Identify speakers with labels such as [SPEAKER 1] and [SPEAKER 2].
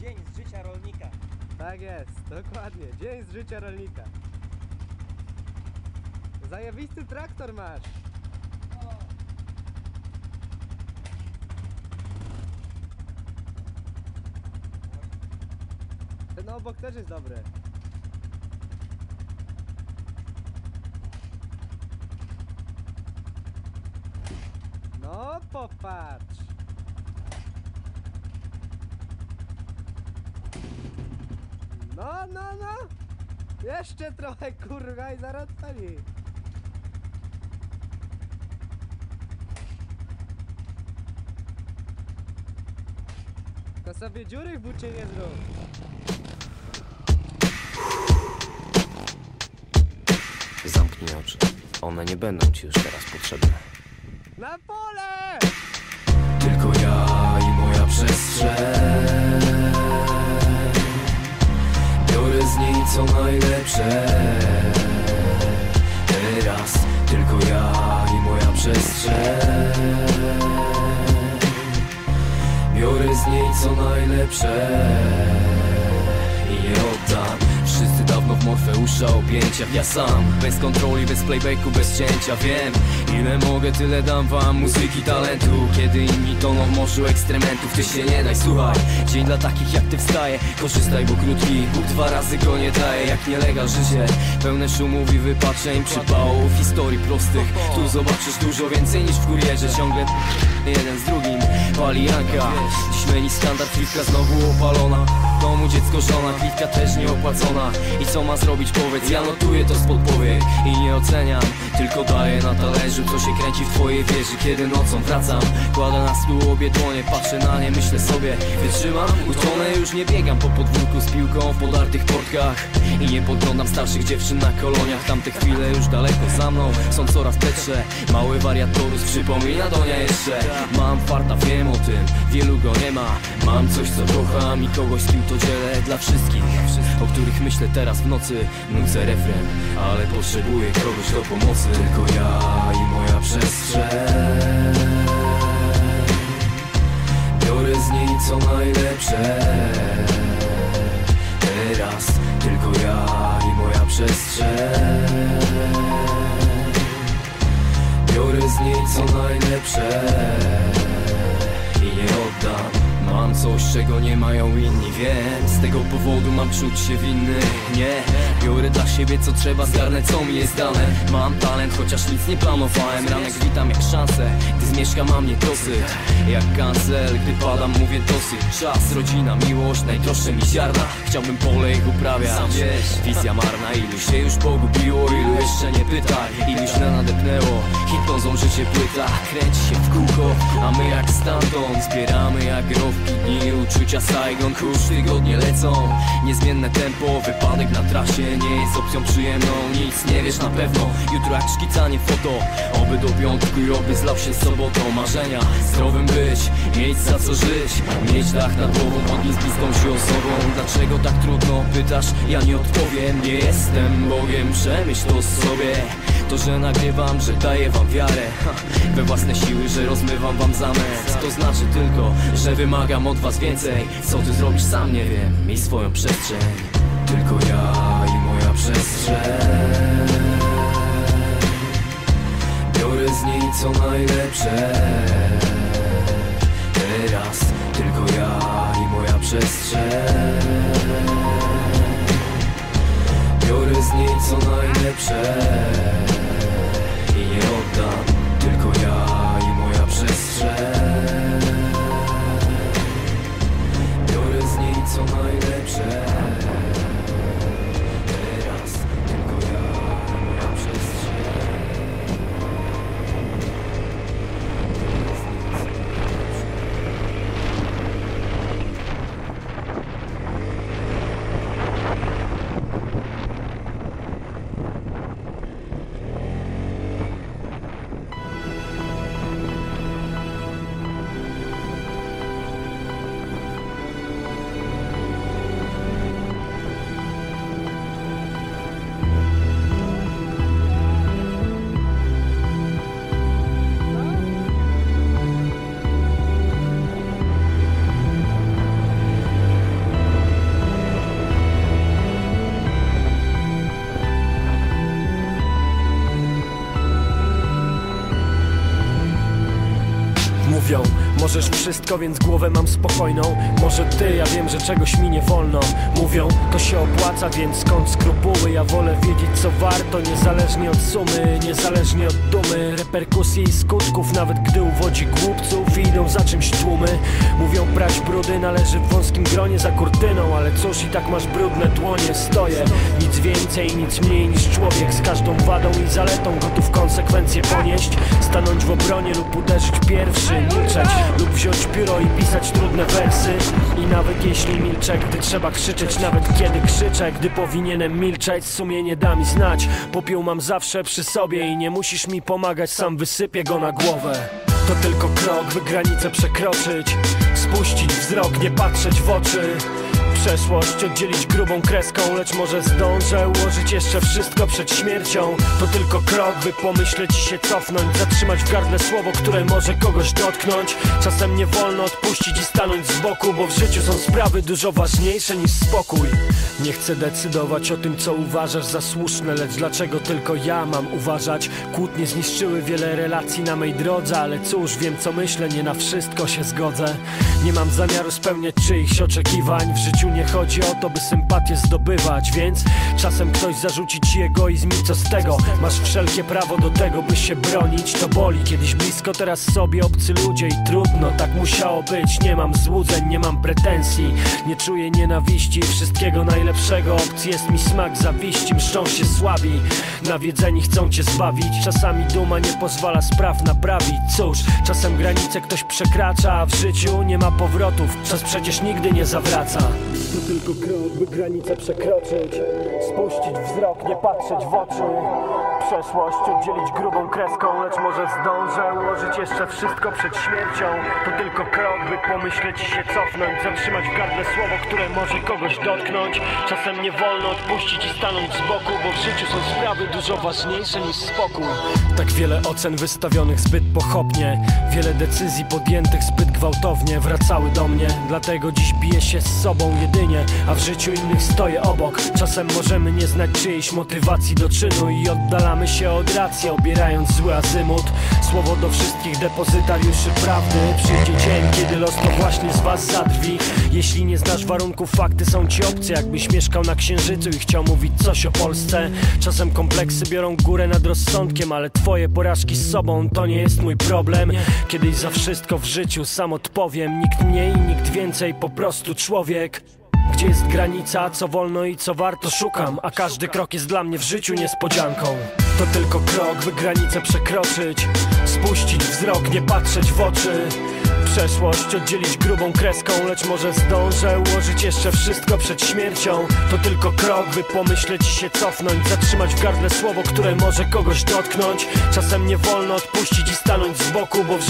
[SPEAKER 1] Dzień z życia rolnika.
[SPEAKER 2] Tak jest, dokładnie. Dzień z życia rolnika. Zajebisty traktor masz. Ten obok też jest dobry. No, popatrz. No, no, no. Jeszcze trochę, kurwa, i zaraz stali. To sobie dziury w bucie nie zrób.
[SPEAKER 3] Zamknij oczy. One nie będą ci już teraz potrzebne.
[SPEAKER 2] Na pole!
[SPEAKER 3] Tylko ja i moja przestrzeń co najlepsze. Teraz tylko ja i moja przestrzeń. Biorę z niej co najlepsze Morfeusza objęciach Ja sam, bez kontroli, bez playbacku, bez cięcia Wiem, ile mogę, tyle dam wam Muzyki, talentu. Kiedy inni toną w morzu ekstrementów Ty się nie daj, słuchaj Dzień dla takich jak ty wstaje Korzystaj, bo krótki Bóg dwa razy go nie daje. Jak nielegal życie Pełne szumów i wypaczeń Przypałów, historii prostych Tu zobaczysz dużo więcej niż w kurierze. Ciągle jeden z drugim Pali Janka Dziś menu standard, klitka znowu opalona. Domu dziecko, żona, klitka też nieopłacona. I co ma zrobić powiedz, ja notuję to z podpowiedź I nie oceniam, tylko daję na talerzu Co się kręci w twojej wieży, kiedy nocą wracam Kładę na stół obie dłonie, patrzę na nie, myślę sobie Wytrzymam, utonę, już nie biegam po podwórku z piłką w podartych portkach. I nie podglądam starszych dziewczyn na koloniach. Tamte chwile już daleko za mną, są coraz lepsze Mały wariatorus przypomina do niej jeszcze. Mam farta, wiem o tym, wielu go nie ma. Mam coś co kocham i kogoś z kim to dzielę Dla wszystkich, o których myślę teraz w nocy Nucę refren, ale potrzebuję kogoś do pomocy. Tylko ja i moja przestrzeń. Biorę z niej co najlepsze. Teraz tylko ja i moja przestrzeń. Biorę z niej co najlepsze coś, czego nie mają inni, wiem. Z tego powodu mam czuć się winny Nie, biorę dla siebie co trzeba Zgarnę co mi jest dane. Mam talent, chociaż nic nie planowałem. Ranek witam jak szansę Gdy zmieszka mam dosyć. Jak kancel, gdy padam mówię dosyć Czas, rodzina, miłość, najdroższe mi ziarna. Chciałbym pole ich uprawiać Sam wiesz, wizja marna? Ilu się już pogubiło, ilu jeszcze nie pytaj Ilu źle nadepnęło? Hipnozą życie płyta. Kręci się w kółko A my jak stamtąd. Zbieramy jak grobki Dni uczucia Saigon. Kurz tygodnie lecą. Niezmienne tempo Wypadek na trasie. Nie jest opcją przyjemną. Nic nie wiesz na pewno. Jutro jak szkicanie foto. Oby do piątku i oby zlał się sobotą. Marzenia Zdrowym być. Mieć za co żyć. Mieć dach nad głową Podnieść bliską się osobą. Dlaczego tak trudno? Pytasz? Ja nie odpowiem Nie jestem Bogiem. Przemyśl to sobie. To, że nagrywam, że daję wam wiarę. We własne siły, że rozmywam wam zamęt To znaczy tylko, że wymagam od was więcej. Co ty zrobisz sam nie wiem. Miej swoją przestrzeń. Tylko ja i moja przestrzeń. Biorę z niej co najlepsze przestrzeń. Biorę z niej co najlepsze
[SPEAKER 1] Możesz wszystko, więc głowę mam spokojną. Może ty, ja wiem, że czegoś mi nie wolno. Mówią, to się opłaca, więc skąd skrupuły? Ja wolę wiedzieć co warto, niezależnie od sumy Niezależnie od dumy, reperkusji i skutków Nawet gdy uwodzi głupców i idą za czymś tłumy. Mówią prać brudy należy w wąskim gronie za kurtyną Ale cóż i tak masz brudne dłonie, stoję. Nic więcej, nic mniej niż człowiek Z każdą wadą i zaletą gotów konsekwencje ponieść. Stanąć w obronie lub uderzyć pierwszy Milczeć lub wziąć pióro i pisać trudne wersy. I nawet jeśli milczę, gdy trzeba krzyczeć Nawet kiedy krzyczę, gdy powinienem milczeć Sumienie da mi znać, popiół mam zawsze przy sobie I nie musisz mi pomagać, sam wysypię go na głowę To tylko krok, by granicę przekroczyć. Spuścić wzrok, nie patrzeć w oczy Przeszłość oddzielić grubą kreską Lecz może zdążę ułożyć jeszcze wszystko przed śmiercią. To tylko krok, by pomyśleć i się cofnąć Zatrzymać w gardle słowo, które może kogoś dotknąć. Czasem nie wolno odpuścić i stanąć z boku Bo w życiu są sprawy dużo ważniejsze niż spokój. Nie chcę decydować o tym, co uważasz za słuszne Lecz dlaczego tylko ja mam uważać? Kłótnie zniszczyły wiele relacji na mej drodze Ale cóż, wiem co myślę, nie na wszystko się zgodzę. Nie mam zamiaru spełniać czyichś oczekiwań W życiu nie chodzi o to, by sympatię zdobywać Więc czasem ktoś zarzuci ci egoizm i co z tego? Masz wszelkie prawo do tego, by się bronić To boli, kiedyś blisko, teraz sobie obcy ludzie I trudno, tak musiało być. Nie mam złudzeń, nie mam pretensji Nie czuję nienawiści, wszystkiego najlepszego Opcji jest mi smak zawiści, mszczą się słabi Nawiedzeni chcą cię zbawić. Czasami duma nie pozwala spraw naprawić. Cóż, czasem granice ktoś przekracza A w życiu nie ma powrotów. Czas przecież nigdy nie zawraca To tylko krok, by granicę przekroczyć Spuścić wzrok, nie patrzeć w oczy Przeszłość oddzielić grubą kreską Lecz może zdążę ułożyć jeszcze wszystko przed śmiercią. To tylko krok, by pomyśleć i się cofnąć Zatrzymać w gardle słowo, które może kogoś dotknąć. Czasem nie wolno odpuścić i stanąć z boku Bo w życiu są sprawy dużo ważniejsze niż spokój. Tak wiele ocen wystawionych zbyt pochopnie Wiele decyzji podjętych zbyt gwałtownie Wracały do mnie, dlatego dziś biję się z sobą jedynie A w życiu innych stoję obok. Czasem możemy nie znać czyjejś motywacji do czynu I oddalamy się od racji, obierając zły azymut. Słowo do wszystkich depozytariuszy prawdy. Przyjdzie dzień, kiedy los to właśnie z was zadrwi Jeśli nie znasz warunków, fakty są ci obce. Jakbyś mieszkał na księżycu i chciał mówić coś o Polsce. Czasem kompleksy biorą górę nad rozsądkiem Ale twoje porażki z sobą to nie jest mój problem. Kiedyś za wszystko w życiu sam odpowiem. Nikt mniej, nikt więcej, po prostu człowiek. Gdzie jest granica, co wolno i co warto? Szukam A każdy krok jest dla mnie w życiu niespodzianką To tylko krok, by granicę przekroczyć. Spuścić wzrok, nie patrzeć w oczy. Przeszłość oddzielić grubą kreską Lecz może zdążę ułożyć jeszcze wszystko przed śmiercią. To tylko krok, by pomyśleć i się cofnąć. Zatrzymać w gardle słowo, które może kogoś dotknąć. Czasem nie wolno odpuścić i stanąć z boku, bo